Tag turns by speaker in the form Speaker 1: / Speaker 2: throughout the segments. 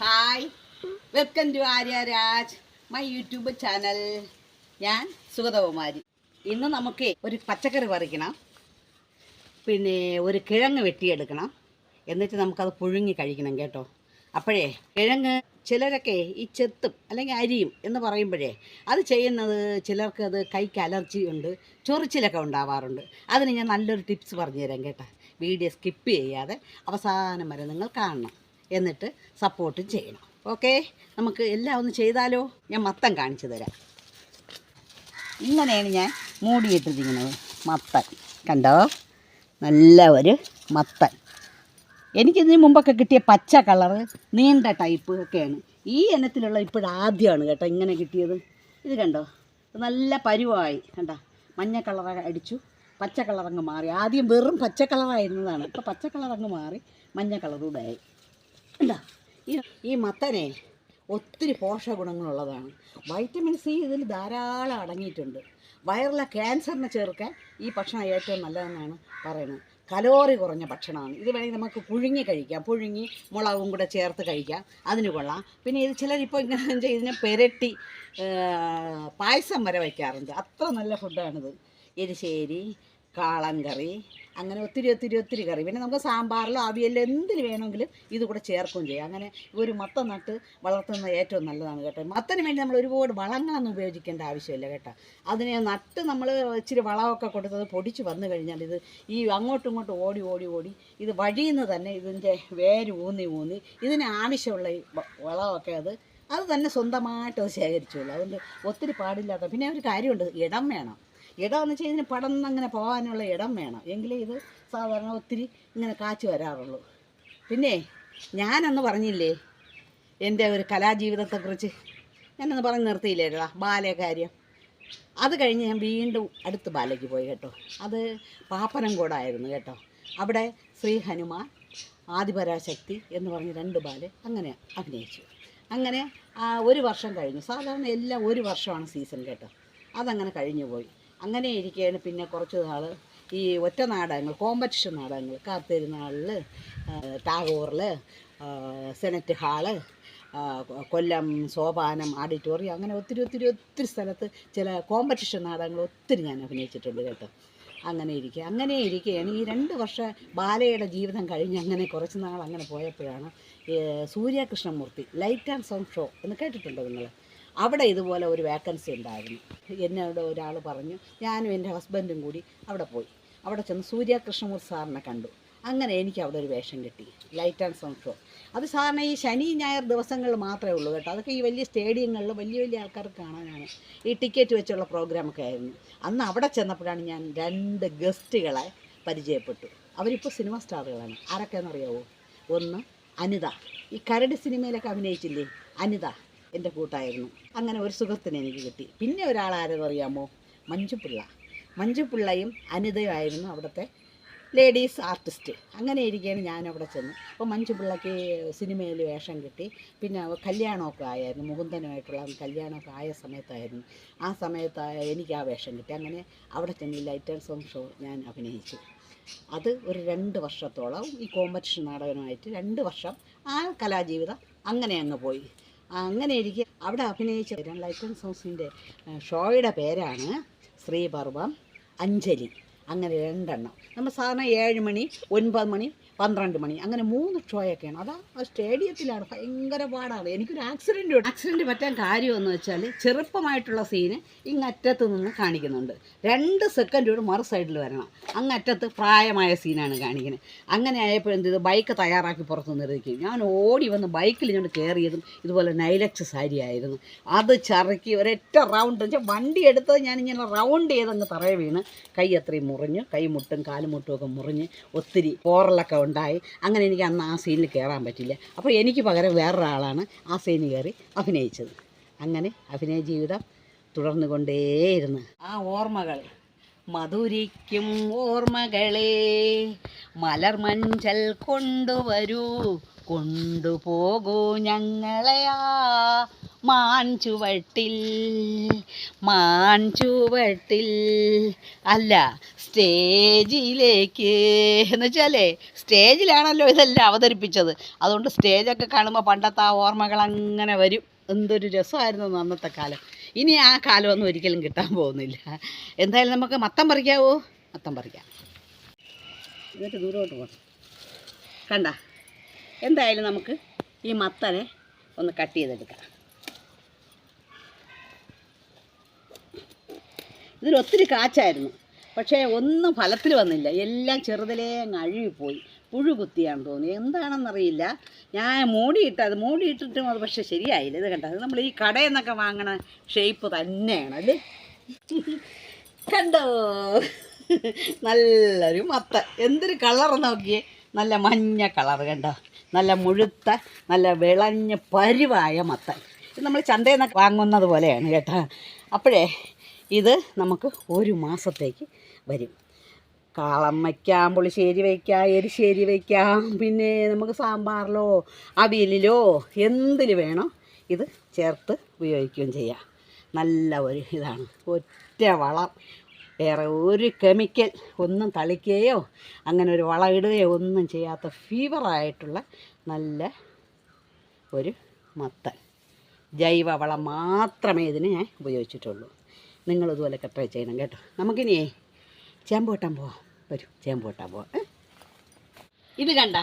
Speaker 1: Hi welcome to Arya Raj my YouTube channel ഞാൻ സുഗതകുമാരി. ഇന്ന് നമുക്ക് ഒരു പച്ചക്കറി പറിക്കണം. പിന്നെ ഒരു കിഴങ്ങ് വെട്ടിയെടുക്കണം. എന്നിട്ട് നമുക്കത് പുഴുങ്ങി കഴിക്കണം കേട്ടോ. അപ്പോഴേ കിഴങ്ങ് ചിലരൊക്കെ ഈ ചെത്തും അല്ലെങ്കിൽ അരിയും എന്ന് പറയുമ്പോഴേ അത് ചെയ്യുന്നത് ചിലർക്ക് അത് കൈക്ക് അലർജി ഉണ്ട് ചൊറിച്ചിലൊക്കെ ഉണ്ടാവാറുണ്ട്. അതിന് ഞാൻ നല്ലൊരു ടിപ്സ് പറഞ്ഞു തരാം കേട്ടോ. വീഡിയോ സ്കിപ്പ് ചെയ്യാതെ അവസാനം വരെ നിങ്ങൾ കാണണം. എന്നിട്ട് സപ്പോർട്ടും ചെയ്യണം. ഓക്കെ നമുക്ക് എല്ലാം ഒന്ന് ചെയ്താലോ? ഞാൻ മത്തം കാണിച്ചു തരാം. ഇങ്ങനെയാണ് ഞാൻ മൂടിയിട്ടിരിക്കുന്നത്. മത്തൻ. കണ്ടോ? നല്ല ഒരു മത്തൻ. എനിക്കിതിന് മുമ്പൊക്കെ കിട്ടിയ പച്ച കളറ് നീണ്ട ടൈപ്പ് ഒക്കെയാണ്. ഈ ഇനത്തിലുള്ള ഇപ്പോഴാദ്യമാണ് കേട്ടോ ഇങ്ങനെ കിട്ടിയത്. ഇത് കണ്ടോ? നല്ല പരുവായി. കണ്ട? മഞ്ഞ കളർ അടിച്ചു. പച്ച കളറങ്ങ് മാറി. ആദ്യം വെറും പച്ച കളറായിരുന്നതാണ് ഇപ്പോൾ പച്ച കളറങ്ങ് മാറി മഞ്ഞ കളറൂടെ ആയി. എന്താ? ഈ മത്തനെ ഒത്തിരി പോഷക ഗുണങ്ങളുള്ളതാണ് വൈറ്റമിൻ സി ഇതിൽ ധാരാളം അടങ്ങിയിട്ടുണ്ട്. വയറിലെ ക്യാൻസറിനെ ചേർക്കാൻ ഈ ഭക്ഷണം ഏറ്റവും നല്ലതെന്നാണ് പറയുന്നത്. കലോറി കുറഞ്ഞ ഭക്ഷണമാണ്. ഇത് വേണമെങ്കിൽ നമുക്ക് പുഴുങ്ങി കഴിക്കാം. പുഴുങ്ങി മുളകും കൂടെ ചേർത്ത് കഴിക്കാം. അതിന് കൊള്ളാം. പിന്നെ ഇത് ചിലരിപ്പോൾ ഇങ്ങനെ ഇതിനെ പെരട്ടി പായസം വരെ വയ്ക്കാറുണ്ട്. അത്ര നല്ല ഫുഡാണിത് എരിശ്ശേരി കാളൻ കറി അങ്ങനെ ഒത്തിരി ഒത്തിരി ഒത്തിരി കറി. പിന്നെ നമുക്ക് സാമ്പാറിലോ അവിയലിലോ എന്തിന് വേണമെങ്കിലും ഇത് കൂടെ ചേർക്കുകയും ചെയ്യാം. അങ്ങനെ ഒരു മത്തം നട്ട് വളർത്തുന്നത് ഏറ്റവും നല്ലതാണ് കേട്ടോ. മത്തന് വേണ്ടി നമ്മൾ ഒരുപാട് വളങ്ങളൊന്നും ഉപയോഗിക്കേണ്ട ആവശ്യമില്ല കേട്ടോ. അതിനെ നട്ട് നമ്മൾ ഇച്ചിരി വളമൊക്കെ കൊടുത്തത് പൊടിച്ച് വന്നു കഴിഞ്ഞാൽ ഇത് ഈ അങ്ങോട്ടും ഇങ്ങോട്ടും ഓടി ഓടി ഓടി ഇത് വഴിയുന്ന തന്നെ ഇതിന്റെ വേര് ഊന്നി ഊന്നി ഇതിന് ആവശ്യമുള്ള ഈ വളമൊക്കെ അത് അത് തന്നെ സ്വന്തമായിട്ട് അത് ശേഖരിച്ചുള്ളൂ അതുകൊണ്ട് ഒത്തിരി പാടില്ലാത്ത പിന്നെ ഒരു കാര്യമുണ്ട്. ഇടം വേണം. ഇടം എന്ന് വെച്ചാൽ ഇതിന് പടന്നങ്ങനെ പോകാനുള്ള ഇടം വേണം. എങ്കിലേ ഇത് സാധാരണ ഒത്തിരി ഇങ്ങനെ കാച്ചു വരാറുള്ളൂ. പിന്നെ ഞാനന്ന് പറഞ്ഞില്ലേ എന്റെ ഒരു കലാജീവിതത്തെക്കുറിച്ച് ഞാനൊന്ന് പറഞ്ഞ് നിർത്തിയില്ലേടാ ബാലയ കാര്യം അത് കഴിഞ്ഞ് ഞാൻ വീണ്ടും അടുത്ത് ബാലയ്ക്ക് പോയി കേട്ടോ. അത് പാപ്പനംകോടായിരുന്നു കേട്ടോ. അവിടെ ശ്രീ ഹനുമാൻ ആദിപരാശക്തി എന്ന് പറഞ്ഞ് രണ്ട് ബാൽ അങ്ങനെ അഭിനയിച്ചു. അങ്ങനെ ഒരു വർഷം കഴിഞ്ഞു. സാധാരണ എല്ലാം ഒരു വർഷമാണ് സീസൺ കേട്ടോ. അതങ്ങനെ കഴിഞ്ഞു പോയി അങ്ങനെ ഇരിക്കുകയാണ് പിന്നെ കുറച്ച് നാൾ ഈ ഒറ്റ നാടകങ്ങൾ കോമ്പറ്റീഷൻ നാടകങ്ങൾ. കാത്തിരുന്നാളിൽ ടാഗോറിൽ Senate Hall Kollam Sopanam auditorium അങ്ങനെ ഒത്തിരി ഒത്തിരി ഒത്തിരി സ്ഥലത്ത് ചില കോമ്പറ്റീഷൻ നാടകങ്ങൾ ഒത്തിരി ഞാൻ അഭിനയിച്ചിട്ടുണ്ട് കേട്ടോ. അങ്ങനെ ഇരിക്കുക അങ്ങനെ ഇരിക്കുകയാണ് ഈ രണ്ട് വർഷം ബാലയുടെ ജീവിതം കഴിഞ്ഞ് അങ്ങനെ കുറച്ച് നാൾ അങ്ങനെ പോയപ്പോഴാണ് Suryakrishnamoorthy light and sound show എന്ന് കേട്ടിട്ടുണ്ടോ നിങ്ങൾ? അവിടെ ഇതുപോലെ ഒരു വേക്കൻസി ഉണ്ടായിരുന്നു. എന്നോട് ഒരാൾ പറഞ്ഞു ഞാനും എന്റെ ഹസ്ബൻഡും കൂടി അവിടെ പോയി. അവിടെ ചെന്ന് സൂര്യകൃഷ്ണമൂർ സാറിനെ കണ്ടു. അങ്ങനെ എനിക്ക് അവിടെ ഒരു വേഷം കിട്ടി. ലൈറ്റ് ആൻഡ് സൗണ്ട് ഷോ അത് സാറിന് ഈ ശനി ഞായർ ദിവസങ്ങളിൽ മാത്രമേ ഉള്ളൂ കേട്ടോ. അതൊക്കെ ഈ വലിയ സ്റ്റേഡിയങ്ങളിൽ വലിയ വലിയ ആൾക്കാർക്ക് കാണാനാണ്. ഈ ടിക്കറ്റ് വെച്ചുള്ള പ്രോഗ്രാമൊക്കെ ആയിരുന്നു. അന്ന് അവിടെ ചെന്നപ്പോഴാണ് ഞാൻ രണ്ട് ഗസ്റ്റുകളെ പരിചയപ്പെട്ടു. അവരിപ്പോൾ സിനിമ സ്റ്റാറുകളാണ് ആരൊക്കെയെന്നറിയാവോ ഒന്ന് അനിത. ഈ കരട് സിനിമയിലൊക്കെ അഭിനയിച്ചില്ലേ? അനിത. എന്റെ കൂട്ടായിരുന്നു. അങ്ങനെ ഒരു സുഹൃത്തിനെ എനിക്ക് കിട്ടി. പിന്നെ ഒരാളാരെന്ന് അറിയാമോ? മഞ്ജുപിള്ള. മഞ്ജുപിള്ളയും അനിതയുമായിരുന്നു അവിടുത്തെ ലേഡീസ് ആർട്ടിസ്റ്റ്. അങ്ങനെ ഇരിക്കുകയാണ് ഞാനവിടെ ചെന്നു. അപ്പോൾ മഞ്ജു പിള്ളയ്ക്ക് സിനിമയിൽ വേഷം കിട്ടി. പിന്നെ കല്യാണമൊക്കെ ആയായിരുന്നു. മുകുന്ദനുമായിട്ടുള്ള കല്യാണമൊക്കെ ആയ സമയത്തായിരുന്നു. ആ സമയത്ത് എനിക്ക് ആ വേഷം കിട്ടി. അങ്ങനെ അവിടെ ചെന്ന് ലൈറ്റ് ആൻഡ് സോങ് ഷോ ഞാൻ അഭിനയിച്ചു. അത് ഒരു രണ്ട് വർഷത്തോളം ഈ കോമ്പറ്റീഷൻ നാടകമായിട്ട് രണ്ട് വർഷം ആ കലാജീവിതം അങ്ങനെ അങ്ങ് പോയി. അങ്ങനെ ഇരിക്കെ അവിടെ അഭിനയിച്ച ലൈറ്റ് സോസിന്റെ ഷോയുടെ പേരാണ് ശ്രീപർവം അഞ്ജലി. അങ്ങനെ രണ്ടെണ്ണം. നമ്മൾ സാധാരണ ഏഴ് മണി ഒൻപത് മണി പന്ത്രണ്ട് മണി അങ്ങനെ മൂന്ന് ഷോയൊക്കെയാണ്. അതാ ആ സ്റ്റേഡിയത്തിലാണ് ഭയങ്കര പാടാണ്. എനിക്കൊരു ആക്സിഡന്റ് ആക്സിഡന്റ് പറ്റാൻ കാര്യമെന്ന് വെച്ചാൽ ചെറുപ്പമായിട്ടുള്ള സീന് ഇങ്ങറ്റത്ത് നിന്ന് കാണിക്കുന്നുണ്ട്. രണ്ട് സെക്കൻഡ് കൂടെ മറു സൈഡിൽ വരണം. അങ്ങറ്റത്ത് പ്രായമായ സീനാണ് കാണിക്കുന്നത്. അങ്ങനെ ആയപ്പോൾ എന്ത് ചെയ്തു? ബൈക്ക് തയ്യാറാക്കി പുറത്ത് നിർത്തിക്കും ഞാൻ ഓടി വന്ന് ബൈക്കിൽ ഇങ്ങോട്ട് കയറിയതും ഇതുപോലെ നൈലക്സ് സാരി ആയിരുന്നു. അത് ചറുക്കി ഒരൊറ്റ റൗണ്ട് വെച്ചാൽ വണ്ടി എടുത്തത് ഞാനിങ്ങനെ റൗണ്ട് ചെയ്തങ്ങ് തറയെ വീണ്. കൈ അത്രയും മുറിഞ്ഞു കൈമുട്ടും കാലുമുട്ടും ഒക്കെ മുറിഞ്ഞ് ഒത്തിരി പോറലൊക്കെ ഉണ്ടായി. അങ്ങനെ എനിക്ക് അന്ന് ആ സീനിൽ കയറാൻ പറ്റില്ല. അപ്പോൾ എനിക്ക് പകരം വേറൊരാളാണ് ആ സീനിൽ കയറി അഭിനയിച്ചത്. അങ്ങനെ അഭിനയ ജീവിതം തുടർന്നു കൊണ്ടേയിരുന്നു ആ ഓർമ്മകൾ മധുരിക്കും ഓർമ്മകളെ മലർമഞ്ചൽ കൊണ്ടുവരൂ. കൊണ്ടുപോകൂ ഞങ്ങളെയാ. മാൻചുവട്ടിൽ മാൻചുവട്ടിൽ മാൻ ചുവട്ടിൽ. അല്ല സ്റ്റേജിലേക്ക്. എന്ന് വെച്ചാലേ സ്റ്റേജിലാണല്ലോ ഇതെല്ലാം അവതരിപ്പിച്ചത്. അതുകൊണ്ട് സ്റ്റേജൊക്കെ കാണുമ്പോൾ പണ്ടത്തെ ആ ഓർമ്മകൾ അങ്ങനെ വരും. എന്തൊരു രസമായിരുന്നു അന്നത്തെ കാലം. ഇനി ആ കാലമൊന്നും ഒരിക്കലും കിട്ടാൻ പോകുന്നില്ല. എന്തായാലും നമുക്ക് മത്തം പറിക്കാവോ? മത്തം പറിക്കാം. എന്നിട്ട് ദൂരോട്ട് പോകണം കണ്ട? എന്തായാലും നമുക്ക് ഈ മത്തനെ ഒന്ന് കട്ട് ചെയ്തെടുക്കാം. ഇതിൽ ഒത്തിരി കാച്ചായിരുന്നു. പക്ഷേ ഒന്നും ഫലത്തിൽ വന്നില്ല. എല്ലാം ചെറുതിലേ അങ്ങ് അഴുകിപ്പോയി. പുഴു കുത്തിയാണെന്ന് തോന്നി. എന്താണെന്നറിയില്ല. ഞാൻ മൂടിയിട്ട് അത് മൂടിയിട്ടിട്ടും അത് പക്ഷേ ശരിയായില്ല. ഇത് കണ്ടോ? നമ്മൾ ഈ കടയിൽ നിന്നൊക്കെ വാങ്ങണ ഷേപ്പ് തന്നെയാണ്. അല്ലേ? കണ്ടോ? നല്ലൊരു മത്ത. എന്തൊരു കളർ നോക്കിയേ? നല്ല മഞ്ഞ കളർ കണ്ടോ? നല്ല മുഴുത്ത നല്ല വിളഞ്ഞ പരിവായ മത്തൻ ഇത് നമ്മൾ ചന്തയിൽ നിന്ന് വാങ്ങുന്നത് പോലെയാണ് കേട്ടോ. അപ്പോഴേ ഇത് നമുക്ക് ഒരു മാസത്തേക്ക് വരും. കാളം വയ്ക്കാം പുളിശ്ശേരി വയ്ക്കാം എരിശ്ശേരി വയ്ക്കാം. പിന്നെ നമുക്ക് സാമ്പാറിലോ അവിയലിലോ എന്തിൽ വേണോ ഇത് ചേർത്ത് ഉപയോഗിക്കുകയും ചെയ്യാം. നല്ല ഒരു ഇതാണ്. ഒറ്റ വളം. വേറെ ഒരു കെമിക്കൽ ഒന്നും തളിക്കുകയോ അങ്ങനെ ഒരു വളം ഇടുകയോ ഒന്നും ചെയ്യാത്ത ഫീവറായിട്ടുള്ള നല്ല ഒരു മത്തൻ. ജൈവവളം മാത്രമേ ഇതിന് ഞാൻ ഉപയോഗിച്ചിട്ടുള്ളൂ. നിങ്ങളിതുപോലെയൊക്കെ ട്രൈ ചെയ്യണം കേട്ടോ. നമുക്കിനിയേ ചേമ്പ് വെട്ടാൻ പോവാം. വരൂ. ചേമ്പ് വെട്ടാൻ ഇത് കണ്ട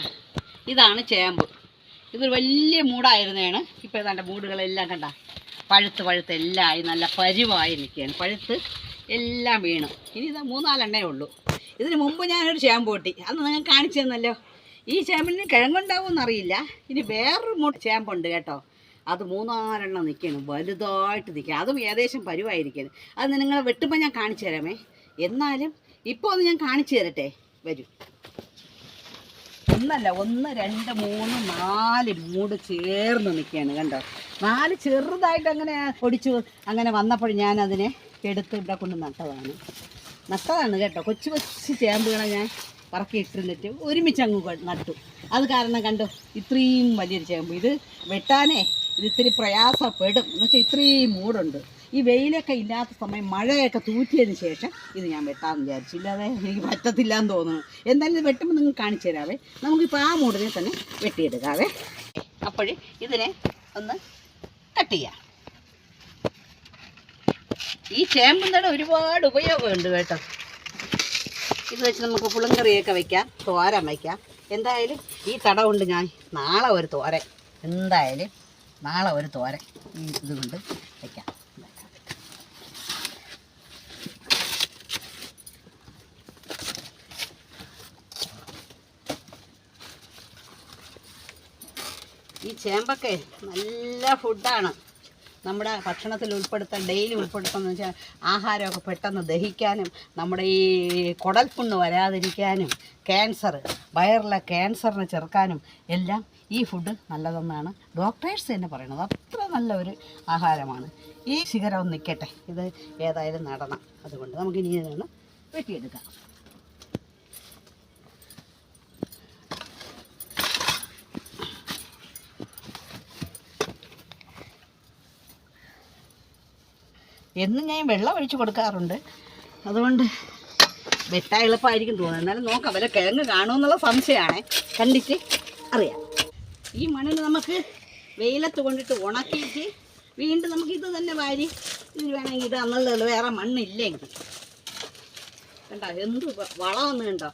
Speaker 1: ഇതാണ് ചേമ്പ്. ഇതൊരു വലിയ മൂടായിരുന്നതാണ്. ഇപ്പോൾ ഏതാണ്ട് മൂടുകളെല്ലാം കണ്ട. പഴുത്ത് പഴുത്ത് എല്ലാം ആയി നല്ല പരിവായി നിൽക്കുകയാണ്. പഴുത്ത് എല്ലാം വീണു. ഇനി ഇത് മൂന്നാലെണ്ണേ ഉള്ളൂ. ഇതിന് മുമ്പ് ഞാനൊരു ചേമ്പ് പൊട്ടി അന്ന് നിങ്ങൾ കാണിച്ചു തന്നല്ലോ ഈ ചേമ്പിന് കിഴങ്ങുണ്ടാവുമെന്ന് അറിയില്ല ഇനി വേറൊരു മൂ ചേമ്പുണ്ട് കേട്ടോ. അത് മൂന്നാലെണ്ണം നിൽക്കണം വലുതായിട്ട് നിൽക്കുക അതും ഏകദേശം പരുവായിരിക്കണം അത് നിങ്ങൾ വെട്ടുമ്പോൾ ഞാൻ കാണിച്ചു തരാമേ എന്നാലും ഇപ്പോൾ ഒന്ന് ഞാൻ കാണിച്ചു തരട്ടെ. വരൂ. ഒന്നല്ല ഒന്ന് രണ്ട് മൂന്ന് നാല് മൂട് ചേർന്ന് നിൽക്കുകയാണ് കണ്ടോ? നാല് ചെറുതായിട്ട് അങ്ങനെ ഒടിച്ചു അങ്ങനെ വന്നപ്പോൾ ഞാൻ അതിനെ എടുത്ത് ഇവിടെ കൊണ്ട് നട്ടതാണ്. നട്ടതാണ് കേട്ടോ. കൊച്ചു കൊച്ചു ചേമ്പുകളെ ഞാൻ പറക്കി ഇട്ടിരുന്നിട്ട് ഒരുമിച്ച് അങ്ങ് നട്ടു. അത് കാരണം കണ്ടോ ഇത്രയും വലിയൊരു ചേമ്പ്. ഇത് വെട്ടാനേ ഇത് ഇത്തിരി പ്രയാസപ്പെടും. എന്ന് വെച്ചാൽ ഇത്രയും മൂടുണ്ട്. ഈ വെയിലൊക്കെ ഇല്ലാത്ത സമയം മഴയൊക്കെ തൂറ്റിയതിന് ശേഷം ഇത് ഞാൻ വെട്ടാമെന്ന് വിചാരിച്ചു. ഇല്ലാതെ എനിക്ക് പറ്റത്തില്ല എന്ന് തോന്നുന്നു. എന്തായാലും ഇത് വെട്ടുമ്പോൾ നിങ്ങൾ കാണിച്ചു തരാവേ. നമുക്കിപ്പോൾ ആ മൂടിനെ തന്നെ വെട്ടിയെടുക്കാവേ. അപ്പോൾ ഇതിനെ ഒന്ന് കട്ട് ചെയ്യാം. ഈ ചേമ്പിന്റെ ഒരുപാട് ഉപയോഗമുണ്ട് കേട്ടോ. ഇത് വെച്ച് നമുക്ക് പുളിങ്കറിയൊക്കെ വയ്ക്കാം തോര വയ്ക്കാം എന്തായാലും ഈ തട കൊണ്ട് ഞാൻ നാളെ ഒരു തോര എന്തായാലും നാളെ ഒരു തോര ഈ ഇത് കൊണ്ട് വയ്ക്കാം ഈ ചേമ്പൊക്കെ നല്ല ഫുഡാണ്. നമ്മുടെ ഭക്ഷണത്തിൽ ഉൾപ്പെടുത്താൻ ഡെയിലി ഉൾപ്പെടുത്തുന്നത് വെച്ചാൽ ആഹാരമൊക്കെ പെട്ടെന്ന് ദഹിക്കാനും നമ്മുടെ ഈ കുടൽപുണ്ണ് വരാതിരിക്കാനും ക്യാൻസർ വയറിലെ ക്യാൻസറിനെ ചെറുക്കാനും എല്ലാം ഈ ഫുഡ് നല്ലതെന്നാണ്. ഡോക്ടേഴ്സ് തന്നെ പറയുന്നത് അത്ര നല്ല ഒരു ആഹാരമാണ്. ഈ ശിഖരം നിൽക്കട്ടെ. ഇത് ഏതായാലും നടണം. അതുകൊണ്ട് നമുക്കിനി ഇതാണ് വെട്ടിയെടുക്കാം. എന്നും ഞാൻ വെള്ളം ഒഴിച്ച് കൊടുക്കാറുണ്ട്. അതുകൊണ്ട് വെട്ടാ എളുപ്പമായിരിക്കും തോന്നുന്നത് എന്നാലും നോക്കാം വല്ല കിഴങ്ങ് കാണുമെന്നുള്ള സംശയമാണ്. കണ്ടിട്ട് അറിയാം. ഈ മണ്ണിന് നമുക്ക് വെയിലത്ത് കൊണ്ടിട്ട് ഉണക്കിയിട്ട് വീണ്ടും നമുക്ക് ഇത് തന്നെ വാരി ഇത് വേണമെങ്കിൽ ഇത് അന്നുള്ളത് വേറെ മണ്ണില്ലെങ്കിൽ. കണ്ടോ എന്ത് വളമൊന്നും കണ്ടോ?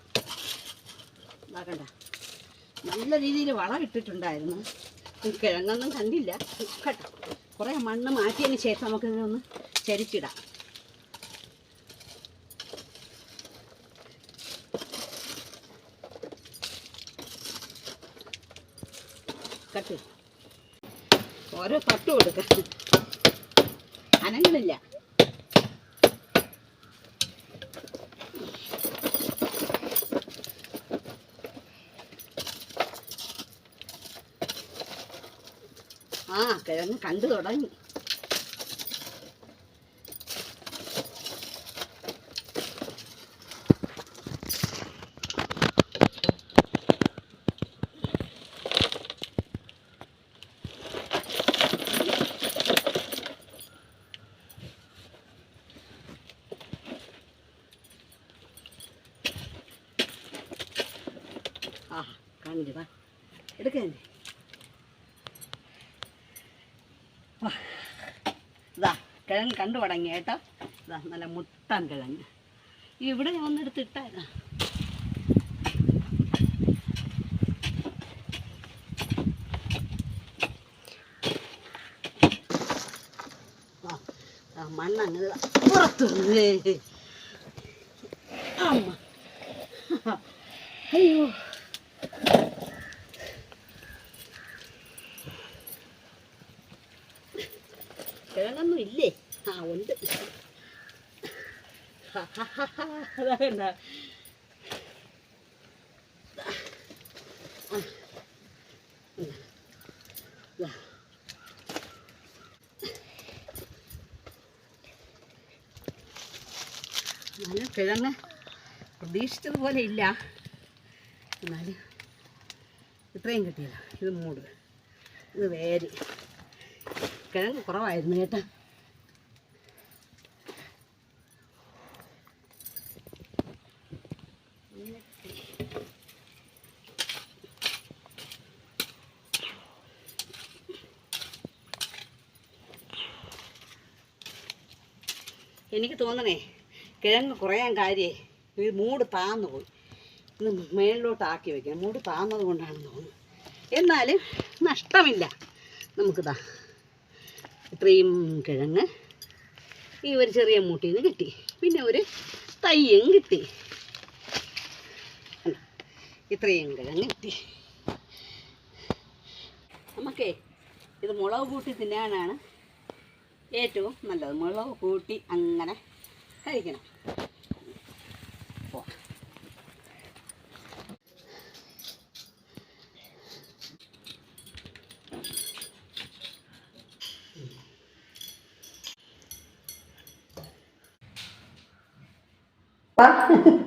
Speaker 1: ഇതാ കണ്ട. നല്ല രീതിയിൽ വളം ഇട്ടിട്ടുണ്ടായിരുന്നു. കിഴങ്ങൊന്നും കണ്ടില്ല. കേട്ടോ കുറേ മണ്ണ് മാറ്റിയതിന് ശേഷം നമുക്ക് ഇതിനൊന്ന് ചരിച്ചിടാം. കട്ട് ഓരോ തട്ട് കൊടുക്ക. അനങ്ങളില്ല. ആ കിഴങ്ങ് കണ്ടു തുടങ്ങി ആ കാണിച്ചതാ എടുക്കാൻ കിഴങ്ങ് കണ്ടു തുടങ്ങി കേട്ടോ. ഇതാ നല്ല മുട്ടൻ കിഴങ്ങ്. ഇവിടെ ഞാൻ ഒന്നെടുത്തിട്ടാ മണ്ണങ്ങ് പുറത്തു. അമ്മ. അയ്യോ കിഴങ്ങൊന്നും ഇല്ലേ ആ ഉണ്ട് അതാ കണ്ട കിഴങ്ങ് പ്രതീക്ഷിച്ചതുപോലെ ഇല്ല. എന്നാലും ഇത്രയും കിട്ടിയില്ല ഇത് മൂട്. ഇത് വേര്. കിഴങ്ങ് കുറവായിരുന്നു കേട്ടോ. എനിക്ക് തോന്നണേ കിഴങ്ങ് കുറയാൻ കാര്യേ ഇത് മൂട് താന്നു പോയി. ഇന്ന് മേളിലോട്ട് ആക്കി വെക്കാം. മൂട് താന്നത് കൊണ്ടാണെന്ന് തോന്നുന്നു. എന്നാലും നഷ്ടമില്ല. നമുക്കിതാ ഇത്രയും കിഴങ്ങ് ഈ ഒരു ചെറിയ മൂട്ടിൽ നിന്ന് കിട്ടി. പിന്നെ ഒരു തയ്യും കിട്ടി? ഇത്രയും കിഴങ്ങ് കിട്ടി. നമുക്കേ ഇത് മുളക് കൂട്ടി തിന്നാനാണ് ഏറ്റവും നല്ലത്. മുളക് കൂട്ടി അങ്ങനെ കഴിക്കണം.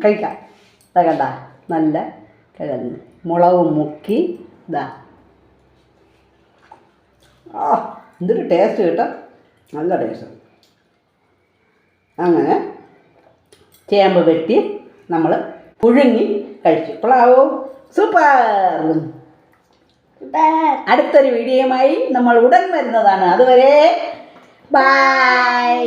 Speaker 1: കഴിക്കാം. കണ്ട. നല്ല കിഴങ്ങ് മുളക് മുക്കി. ഇതാ ആ എന്തൊരു ടേസ്റ്റ് കേട്ടോ. നല്ല ടേസ്റ്റ് അങ്ങനെ ചേമ്പ് വെട്ടി നമ്മൾ പുഴുങ്ങി കഴിച്ചു. പ്ലാവോ സൂപ്പർ അടുത്തൊരു വീഡിയോയുമായി നമ്മൾ ഉടൻ വരുന്നതാണ്. അതുവരെ ബൈ